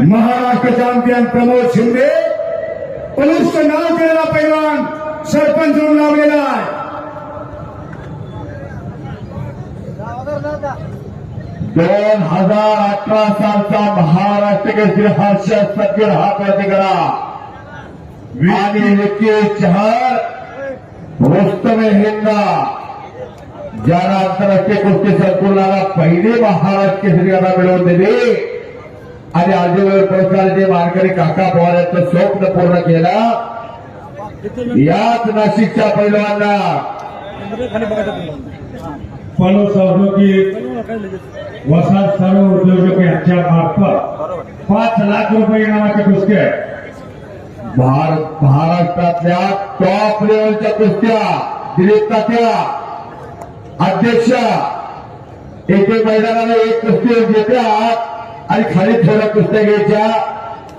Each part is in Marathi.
महाराष्ट्र चॅम्पियन प्रमोद शिंदे पलुष्ट नाव केलेला पैलवान सरपंच म्हणून लावलेला दोन हज़ार अठरा सालचा महाराष्ट्र केसरी हास्य सत्य हा प्रयत्न करा एकवीस चार रुस्तम हिंदा। ज्याला आंतरराष्ट्रीय कुस्ती संकुलाला पहिली महाराष्ट्र केसरी गाथा मिळवून दिली आणि आजीवर पुरस्काराचे मानकरी काका पवार यांचं स्वप्न पूर्ण केलं याच नाशिकच्या पैलवांना पलो औद्योगिक वसाहत सर्व उद्योजक यांच्या मार्फत पाच लाख रुपये इनामाच्या कुस्त्या महाराष्ट्रातल्या टॉप लेवलच्या कुस्त्या दिलीप तात्या अध्यक्ष एके मैदानाला एक कुस्ती घेत्या आणि खाली छोरा कुस्त्या घ्यायच्या?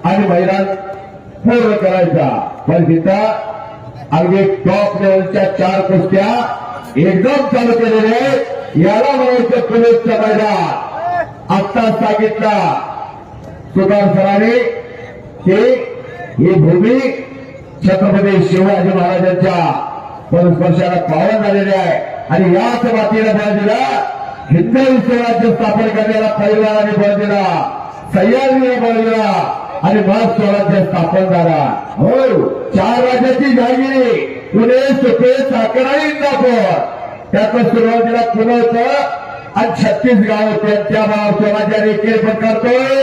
आणि मैदान पूर्ण करायचा. पण तिथं अगदी टॉप लेवलच्या चार कुस्त्या एकदम चालू केलेले याला म्हणायचं पुलिसचा मैदान. आत्ताच सांगितला सुधार सरांनी की ही भूमी छत्रपती शिवाजी महाराजांच्या परस्पर्शाला पावन झालेली आहे. आणि याच मातीला दिला हिंदवी स्वराज्य स्थापन करण्याला पहिलवानाने बळ दिला सह्याद्रीला बळ दिला आणि मग स्वराज्य स्थापन झाला. हो चार राज्याची जागिरी पुणे सुपे साखरा इंदापूर. त्याचं सुरुवातीला पुणे होतं आणि छत्तीस गाव होते. त्या भाव स्वराज्याने पण करतोय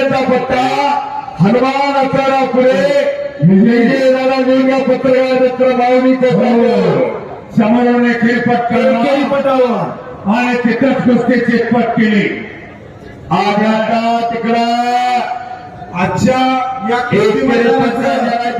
आगड्याचा पट्टा हनुमान असारा पुढे विजय दादा निर्गा पत्रकार मित्र कर्नाटे समोरने खेळपट आणि चितपट केली आणि आता तिकडं आजच्या या मैदानाचं